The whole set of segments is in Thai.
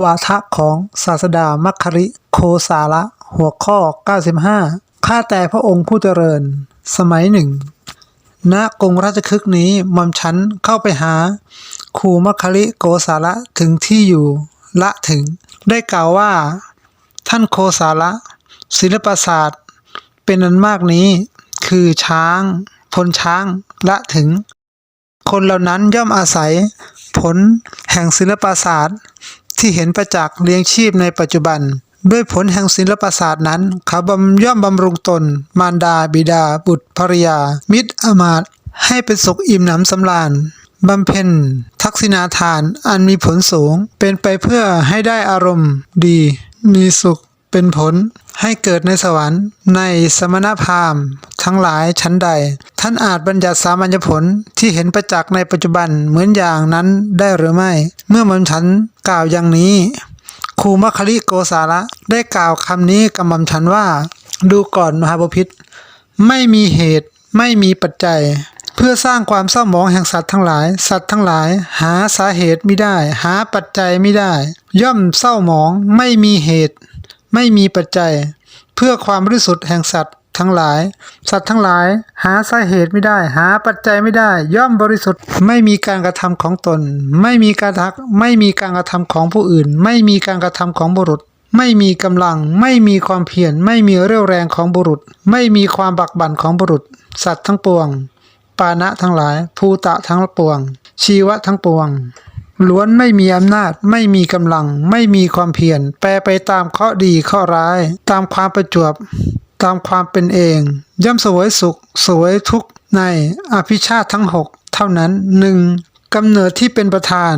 วาทะของศาสดามัคคริโคสาละหัวข้อ 95 ข้าแต่พระองค์ผู้เจริญ สมัยหนึ่ง ณ กรุงราชคฤห์นี้หม่อมฉันเข้าไปหาครูมัคคริโกสาละถึงที่อยู่ละถึง ได้กล่าวว่า ท่านโคสาละศิลปศาสตร์ เป็นอันมากนี้ คือช้างพลช้างละถึง คนเหล่านั้นย่อมอาศัย ผลแห่งศิลปศาสตร์ ที่เห็นประจักษ์เลี้ยงชีพในปัจจุบัน ด้วยผลแห่งศิลปศาสตร์นั้น เขาบำย่อมบำรุงตน มารดา บิดา บุตรภรยา มิตรอมาตให้เป็นสุขอิ่มหนำสำราญบำเพ็ญทักษิณาทานอันมีผลสูง เป็นไปเพื่อให้ได้อารมณ์ดี มีสุขเป็นผลให้เกิดในสวรรค์ ในสมณพราหมณ์ทั้งหลายชั้นใด ท่านอาจบัญญัติสามัญญผลที่เห็นประจักษ์ในปัจจุบันเหมือนอย่างนั้นได้หรือไม่ เมื่อมันฉัน กล่าวอย่างนี้ครูมัคคลิโกสาระได้กล่าวคำนี้กับม่อมฉันว่า ดูก่อนมหาบพิษไม่มีเหตุไม่มีปัจจัย เพื่อสร้างความเศร้าหมองแห่งสัตว์ทั้งหลาย สัตว์ทั้งหลาย หาสาเหตุไม่ได้ หาปัจจัยไม่ได้ ย่อมเศร้าหมองไม่มีเหตุ ไม่มีปัจจัย เพื่อความบริสุทธิ์แห่งสัตว์ ทั้งหลาย สัตว์ทั้งหลาย หาสาเหตุไม่ได้ หาปัจจัยไม่ได้ ย่อมบริสุทธิ์ ไม่มีการกระทำของตน ไม่มีการทักไม่มีการกระทำของผู้อื่น ไม่มีการกระทำของบุรุษ ไม่มีกำลัง ไม่มีความเพียรไม่มีเรี่ยวแรงของบุรุษ ไม่มีความบักบั่นของบุรุษ สัตว์ทั้งปวง ปานะทั้งหลาย ภูตะทั้งปวง ชีวะทั้งปวงล้วนไม่มีอำนาจ ไม่มีกำลัง ไม่มีความเพียรแปรไปตามข้อดีข้อร้าย ตามความประจวบ ตามความเป็นเอง ย่อมสวยสุขสวยทุกข์ในอภิชาติทั้งหกเท่านั้นหนึ่งกำเนิดที่เป็นประธาน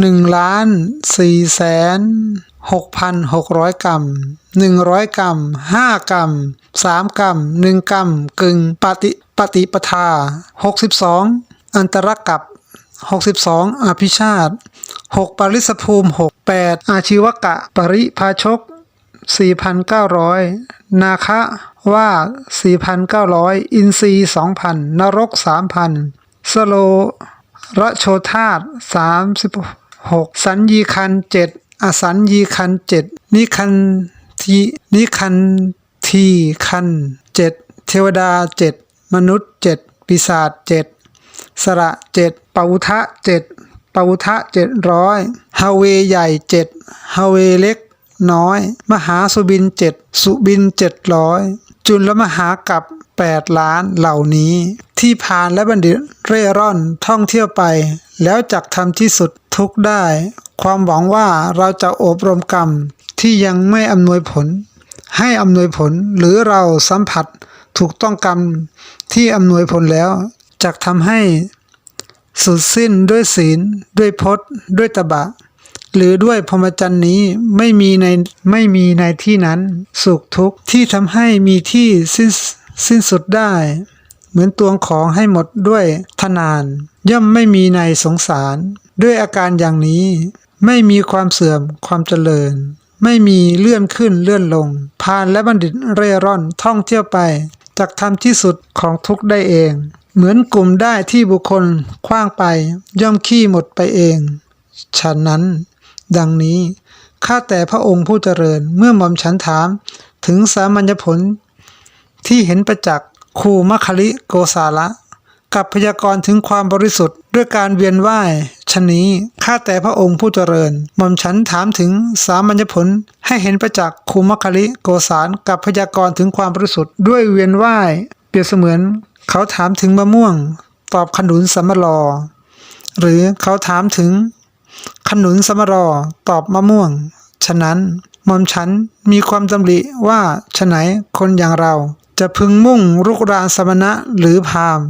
หนึ่งล้านสี่แสนหกพันหกร้อยกรัมหนึ่งร้อยกรัมห้ากรัมสามกรัมหนึ่งกรัมกึ่งปฏิปฏิปทาหกสิบสองอันตรกับ62อภิชาติ6ปริสภูมิ6 8อาชีวกะ ปริภาชก 4,900 นาคะว่า 4,900 อินทรีย์2,000 นรก 3,000 สโลระโชธาต36 สัญญีคัน7อสัญญีคัน7นิคันทีนิคันทีคัน7เทวดา7มนุษย์7ปีศาจ7สระเจ็ดปาวุทะเจ็ดปาวุทะเจ็ดร้อยฮาเวใหญ่เจ็ดฮาเวเล็ก น้อย มหาสุบินเจ็ดสุบินเจ็ดร้อยจุลมหากับแปดล้านเหล่านี้ ที่พานและบัณฑิตเร่ร่อนท่องเที่ยวไป แล้วจักทำที่สุดทุกได้ ความหวังว่าเราจะอบรมกรรมที่ยังไม่อำนวยผล ให้อำนวยผลหรือเราสัมผัสถูกต้องกรรมที่อำนวยผลแล้วจักทำให้สุดสิ้นด้วยศีล ด้วยพจน์ ด้วยตบะ หรือด้วยพรหมจรรย์นี้ไม่มีในไม่มีในที่นั้นสุขทุกข์ที่ทำให้มีที่สิ้นสิ้นสุดได้ เหมือนตวงของให้หมดด้วยทนาน ย่อมไม่มีในสงสาร ด้วยอาการอย่างนี้ ไม่มีความเสื่อมความเจริญ ไม่มีเลื่อนขึ้นเลื่อนลง พานและบัณฑิตเร่ร่อนท่องเที่ยวไปจักทำที่สุดของทุกได้เอง เหมือนกลุ่มได้ที่บุคคลคว้างไป ย่อมขี้หมดไปเองฉะนั้น ดังนี้ ข้าแต่พระองค์ผู้เจริญเมื่อหม่อมฉันถามถึงสามัญญผล ที่เห็นประจักษ์ครูมัคคลิโกสาละ กับพยากรณ์ถึงความบริสุทธิ์ด้วยการเวียนว่ายชนี้ข้าแต่พระองค์ผู้เจริญ หม่อมฉันถามถึงสามัญญผล ให้เห็นประจักษ์ครูมัคคลิโกสารกับพยากรณ์ถึงความบริสุทธิ์ด้วยเวียนว่ายเปรียบเสมือน เขาถามถึงมะม่วง ตอบขนุนสมรอหรือเขาถามถึง ขนุนสมรอตอบมะม่วง ฉะนั้นหม่อมฉันมีความดำริว่าฉะไหนคนอย่างเรา จะพึงมุ่งรุกรานสมณะหรือพาม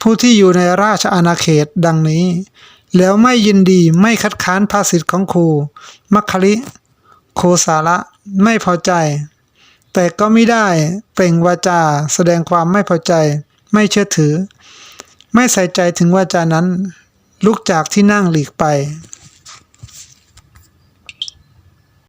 ผู้ที่อยู่ในราชอาณาเขตดังนี้ แล้วไม่ยินดีไม่คัดค้านภาษิตของครู มัคคลิโคสาระไม่พอใจ แต่ก็ไม่ได้เปล่งวาจาแสดงความไม่พอใจ ไม่เชื่อถือ ไม่ใส่ใจถึงวาจานั้น ลุกจากที่นั่งหลีกไป